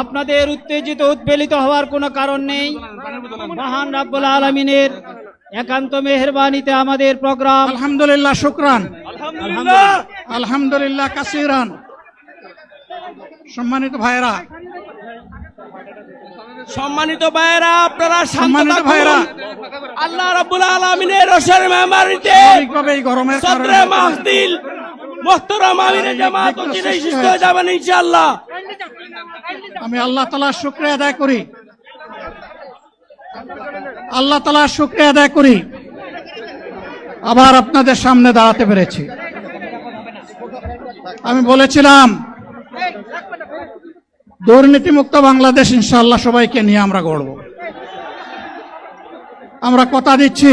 আপনাদের উত্তেজিত উদ্বেলিত হওয়ার কোনো কারণ নেই। মহান রাব্বুল আলমিনের একান্ত মেহরবানিতে আমাদের প্রোগ্রাম। আলহামদুলিল্লাহ শুক্রান। আলহামদুলিল্লাহ। কাসিরান। সম্মানিত ভাইরা সম্মানিত ভাইয়েরা আপনারা সম্মানিত। ভাইয়েরা। আল্লাহ রাব্বুল আলামিনের রসের মেহমানিতে গরমের কারণে মাহদিল মোহতরম আমিরে জামাত অচিরেই সুস্থ হয়ে যাবেন ইনশাআল্লাহ। আমি আল্লাহ তালার শুক্রিয়া আদায় করি। আল্লাহ তালার শুক্রিয়া আদায় করি। আবার আপনাদের সামনে দাঁড়াতে পেরেছি। আমি বলেছিলাম দুর্নীতিমুক্ত বাংলাদেশ ইনশাআল্লাহ সবাইকে নিয়ে আমরা গড়ব। আমরা কথা দিচ্ছি।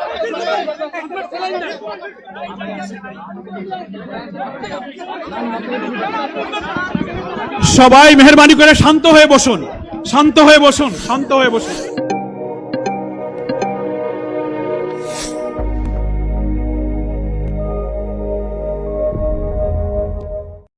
সবাই মেহরবানি করে শান্ত হয়ে বসুন শান্ত হয়ে বসুন শান্ত হয়ে বসুন।